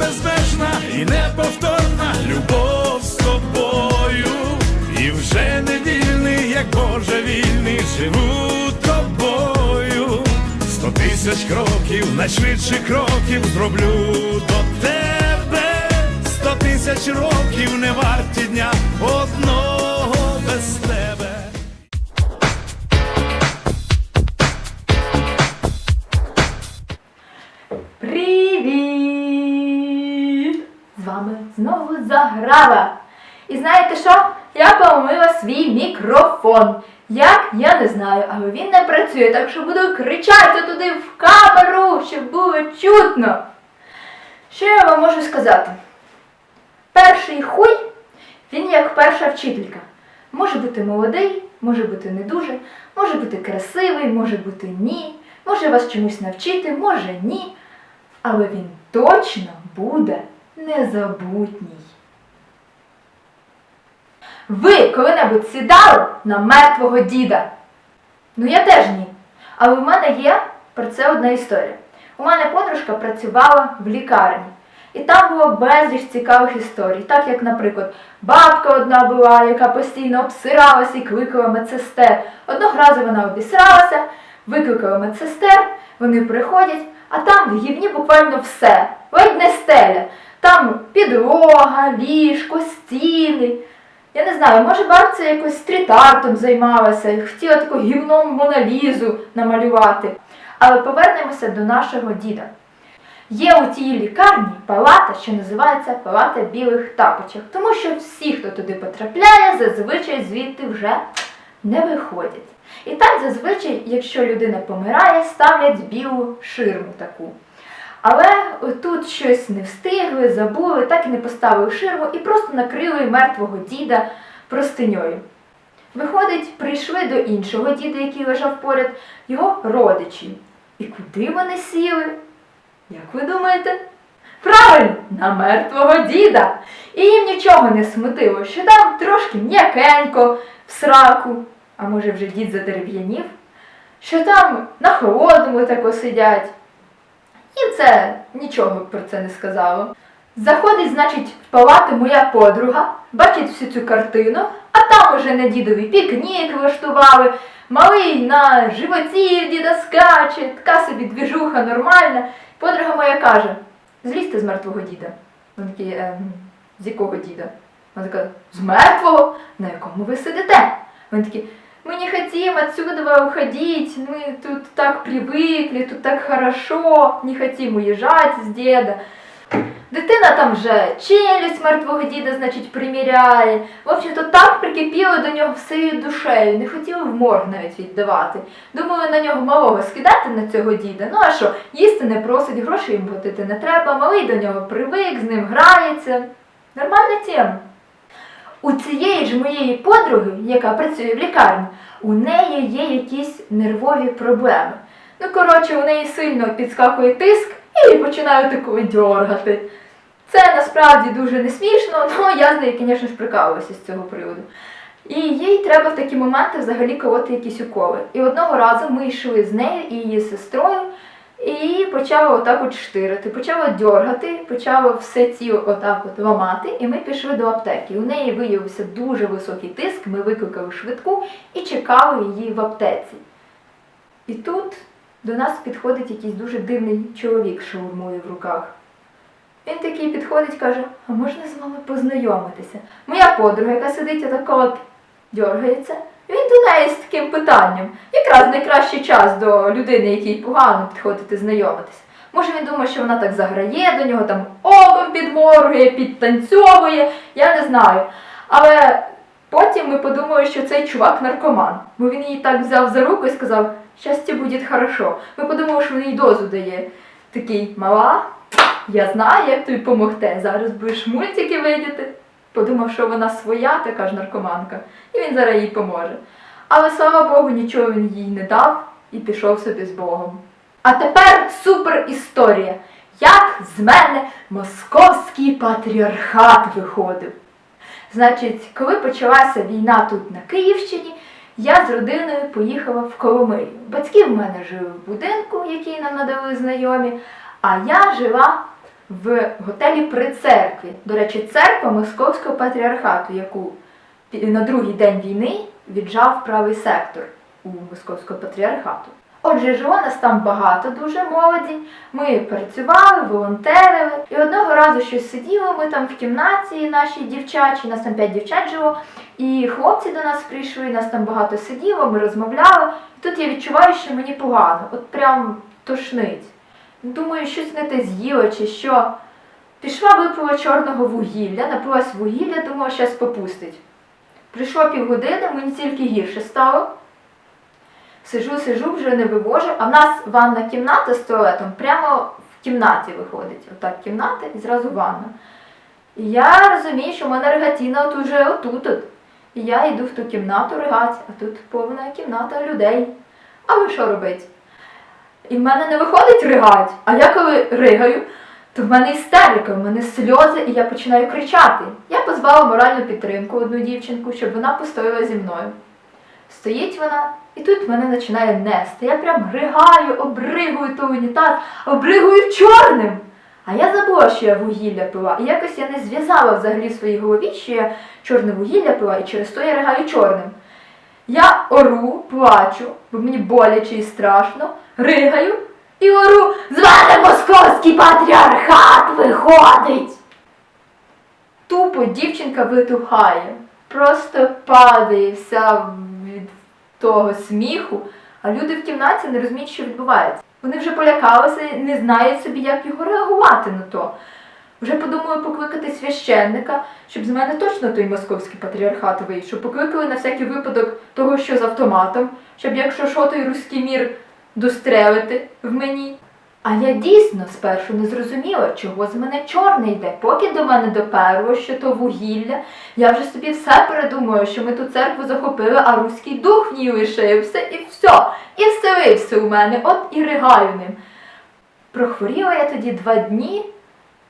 безмежна і неповторна любов з тобою. І вже не вільний, як Боже вільний, живу тобою. Сто тисяч кроків, найшвидших кроків зроблю до тебе. Сто тисяч років не варті дня одного Заграва. І знаєте що? Я помила свій мікрофон. Як я не знаю, але він не працює, так що буду кричати туди в камеру, щоб було чутно. Що я вам можу сказати? Перший хуй, він як перша вчителька. Може бути молодий, може бути не дуже, може бути красивий, може бути ні, може вас чомусь навчити, може ні. Але він точно буде незабутній. Ви коли-небудь сідали на мертвого діда? Ну я теж ні. Але в мене є про це одна історія. У мене подружка працювала в лікарні. І там було безліч цікавих історій. Так як, наприклад, бабка одна була, яка постійно обсиралася і кликала медсестер. Одного разу вона обісралася, викликала медсестер, вони приходять, а там в гівні буквально все, ледь не стеля. Там підлога, ліжко, стіни. Я не знаю, може бабця якось стріт-артом займалася, хотіла таку гівном Моналізу намалювати. Але повернемося до нашого діда. Є у тій лікарні палата, що називається палата білих тапочок, тому що всі, хто туди потрапляє, зазвичай звідти вже не виходять. І так зазвичай, якщо людина помирає, ставлять білу ширму таку. Але тут щось не встигли, забули, так і не поставили ширму і просто накрили мертвого діда простиньою. Виходить, прийшли до іншого діда, який лежав поряд, його родичі. І куди вони сіли? Як ви думаєте? Правильно, на мертвого діда. І їм нічого не смутило, що там трошки м'якенько в сраку, а може вже дід задерев'янів, що там на холодному тако сидять. Їм це нічого про це не сказало. Заходить, значить, в палату моя подруга, бачить всю цю картину, а там уже на дідові пікнік влаштували, малий на животі діда скаче, така собі двіжуха нормальна. Подруга моя каже: злізьте з мертвого діда. Він такий, ем, з якого діда? Вона така, з мертвого? На якому ви сидите? Він такий, не хотим отсюда уходить, мы тут так привыкли, тут так хорошо, не хотим уезжать з діда. Дитина там вже челюсть мертвого діда, значить, приміряє. В общем-то, так прикипіло до нього всією душею, не хотіли в морг навіть віддавати. Думали на нього малого скидати на цього діда. Ну а що, їсти не просить, грошей їм платити не треба, малий до нього привик, з ним грається. Нормальна тема. У цієї ж моєї подруги, яка працює в лікарні, у неї є якісь нервові проблеми. Ну, коротше, у неї сильно підскакує тиск і починає такою дьоргати. Це насправді дуже не смішно, але я з нею, звісно ж, прикалуюся з цього приводу. І їй треба в такі моменти взагалі колоти якісь уколи. І одного разу ми йшли з нею і її сестрою, і її почало отак от штирити, почало дьоргати, почало все тіло отак от ламати, і ми пішли до аптеки. У неї виявився дуже високий тиск, ми викликали швидку і чекали її в аптеці. І тут до нас підходить якийсь дуже дивний чоловік з шаурмою в руках. Він такий підходить, каже, а можна з вами познайомитися? Моя подруга, яка сидить отако от дьоргається, він до неї з таким питанням. Якраз найкращий час до людини, якій погано підходити знайомитися. Може він думає, що вона так заграє до нього, там оком підморгує, підтанцьовує, я не знаю. Але потім ми подумали, що цей чувак наркоман. Бо він її так взяв за руку і сказав, щастя буде хорошо. Ми подумали, що він їй дозу дає. Такий мала, я знаю, як тобі помогти. Зараз будеш мультики видіти. Подумав, що вона своя, така ж наркоманка, і він зараз їй поможе. Але слава Богу, нічого він їй не дав і пішов собі з Богом. А тепер супер історія. Як з мене московський патріархат виходив. Значить, коли почалася війна тут на Київщині, я з родиною поїхала в Коломию. Батьки в мене жили в будинку, який нам надали знайомі, а я жила в готелі при церкві. До речі, церква Московського патріархату, яку на другий день війни віджав правий сектор у Московського патріархату. Отже, жило нас там багато дуже молоді. Ми працювали, волонтерили, і одного разу щось сиділи. Ми там в кімнаті нашій дівчачій, нас там п'ять дівчат жило, і хлопці до нас прийшли, нас там багато сиділо, ми розмовляли. І тут я відчуваю, що мені погано, от прям тошнить. Думаю, щось не те з'їла чи що. Пішла, випила чорного вугілля, напилась вугілля, думала, щас попустить. Прийшло півгодини, мені тільки гірше стало. Сижу, сижу, вже не вивожу, а в нас ванна кімната з туалетом прямо в кімнаті виходить. Отак кімната і зразу ванна. І я розумію, що в мене регатіна от уже отут. От. І я йду в ту кімнату ригати, а тут повна кімната людей. А ви що робить? І в мене не виходить ригать. А я коли ригаю, то в мене істерика, в мене сльози, і я починаю кричати. Я позвала моральну підтримку одну дівчинку, щоб вона постояла зі мною. Стоїть вона, і тут мене починає нести. Я прям ригаю, обригую той унітаз, обригую чорним. А я забула, що я вугілля пила. І якось я не зв'язала взагалі в своїй голові, що я чорне вугілля пила, і через то я ригаю чорним. Я ору, плачу, бо мені боляче і страшно, ригаю і ору з мене московський патріархат виходить. Тупо дівчинка витухає, просто падає вся від того сміху, а люди в кімнаті не розуміють, що відбувається. Вони вже полякалися і не знають собі, як його реагувати на то. Вже подумали покликати священника, щоб з мене точно той московський патріархат вийшов. Покликали на всякий випадок того, що з автоматом, щоб якщо що, той руський мір дострелити в мені. А я дійсно спершу не зрозуміла, чого з мене чорне йде. Поки до мене доперло, що то вугілля, я вже собі все передумала, що ми ту церкву захопили, а руський дух в ній лишився, і все, і вселився у мене, от і ригаю ним. Прохворіла я тоді два дні,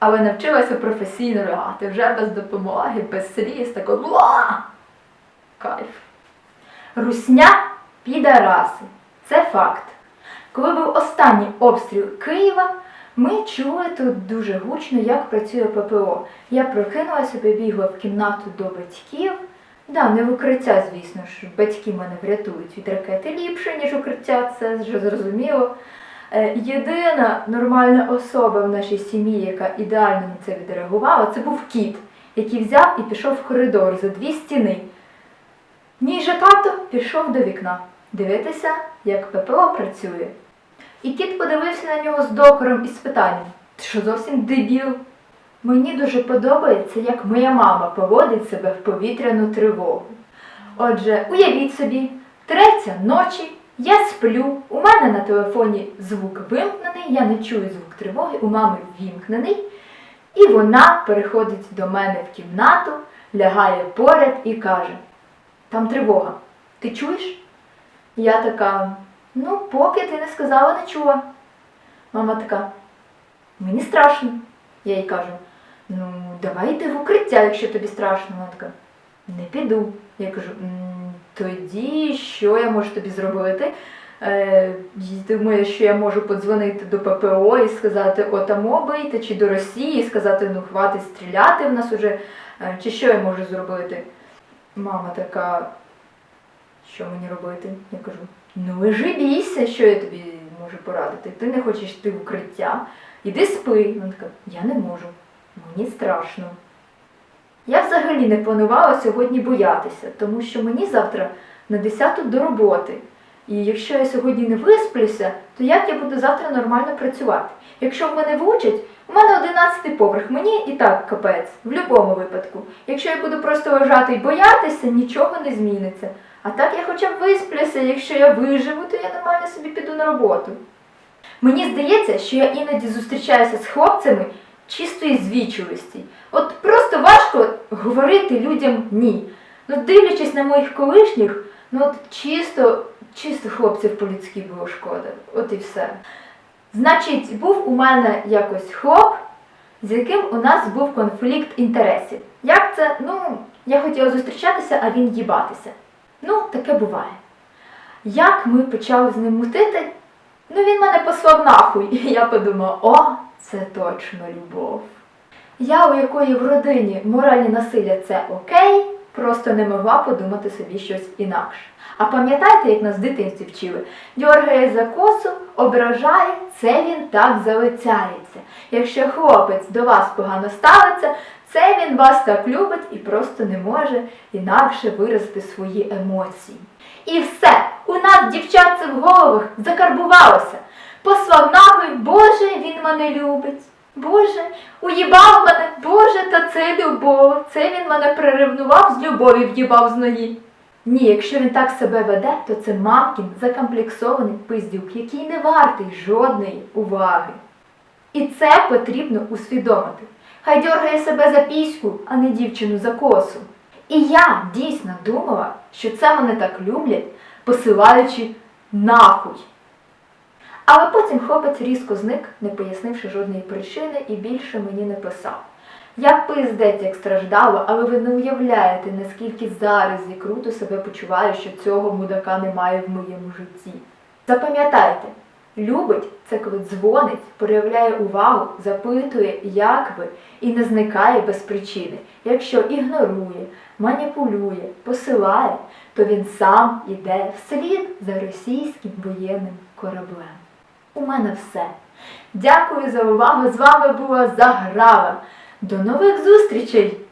але навчилася професійно ригати, вже без допомоги, без сліз, тако «Ла!» Кайф. Русня підараси. Це факт. Коли був останній обстріл Києва, ми чули тут дуже гучно, як працює ППО. Я прокинулася, побігла в кімнату до батьків. Да, не в укриття, звісно ж, батьки мене врятують від ракети ліпше, ніж укриття, це вже зрозуміло. Е, Єдина нормальна особа в нашій сім'ї, яка ідеально на це відреагувала, це був кіт, який взяв і пішов в коридор за дві стіни. Мій же тато пішов до вікна дивитися, як ППО працює. І кіт подивився на нього з докором і з питанням: Ти що зовсім дебіл? Мені дуже подобається, як моя мама поводить себе в повітряну тривогу. Отже, уявіть собі, третя ночі, я сплю, у мене на телефоні звук вимкнений, я не чую звук тривоги, у мами вімкнений, і вона переходить до мене в кімнату, лягає поряд і каже: Там тривога. Ти чуєш? Я така, ну, поки ти не сказала, не чула. Мама така, мені страшно. Я їй кажу, ну, давай йди в укриття, якщо тобі страшно. Вона така, не піду. Я кажу, «М, тоді що я можу тобі зробити? Е, думаю, що я можу подзвонити до ППО і сказати, отамо бийте, чи до Росії, і сказати, ну хватить стріляти в нас уже, Е, чи що я можу зробити? Мама така, що мені робити? Я кажу, ну лежи бійся, що я тобі можу порадити. Ти не хочеш йти в укриття, іди спи. Вона така, я не можу, мені страшно. Я взагалі не планувала сьогодні боятися, тому що мені завтра на 10 до роботи. І якщо я сьогодні не висплюся, то як я буду завтра нормально працювати? Якщо в мене влучать, у мене 11 поверх, мені і так капець, в будь-якому випадку. Якщо я буду просто лежати і боятися, нічого не зміниться. А так я хоча б висплюся, якщо я виживу, то я нормально собі піду на роботу. Мені здається, що я іноді зустрічаюся з хлопцями чистої звічливості. От просто важко говорити людям ні. Ну, дивлячись на моїх колишніх, ну от чисто, чисто хлопців по-людськи було шкода. От і все. Значить, був у мене якось хлоп, з яким у нас був конфлікт інтересів. Як це? Ну, я хотіла зустрічатися, а він їбатися. Ну, таке буває. Як ми почали з ним мутити, ну він мене послав нахуй. І я подумала, о, це точно любов. Я, у якої в родині моральні насилля це окей, просто не могла подумати собі щось інакше. А пам'ятаєте, як нас в дитинстві вчили? Дьоргає за косу, ображає, це він так залицяється. Якщо хлопець до вас погано ставиться, це він вас так любить і просто не може інакше виразити свої емоції. І все, у нас дівчат це в головах закарбувалося. Послав нахуй, Боже, він мене любить. Боже, уїбав мене, Боже, та це любов. Це він мене приревнував з любові в'їбав з ноги. Ні, якщо він так себе веде, то це мамкін закомплексований пиздюк, який не вартий жодної уваги. І це потрібно усвідомити. Хай дьоргає себе за піську, а не дівчину за косу. І я дійсно думала, що це мене так люблять, посилаючи нахуй. Але потім хлопець різко зник, не пояснивши жодної причини, і більше мені не писав. Я пиздець як страждала, але ви не уявляєте, наскільки зараз я круто себе почуваю, що цього мудака немає в моєму житті. Запам'ятайте, любить це коли дзвонить, проявляє увагу, запитує, як ви, і не зникає без причини. Якщо ігнорує, маніпулює, посилає, то він сам іде вслід за російським воєнним кораблем. У мене все. Дякую за увагу. З вами була Заграва. До нових зустрічей!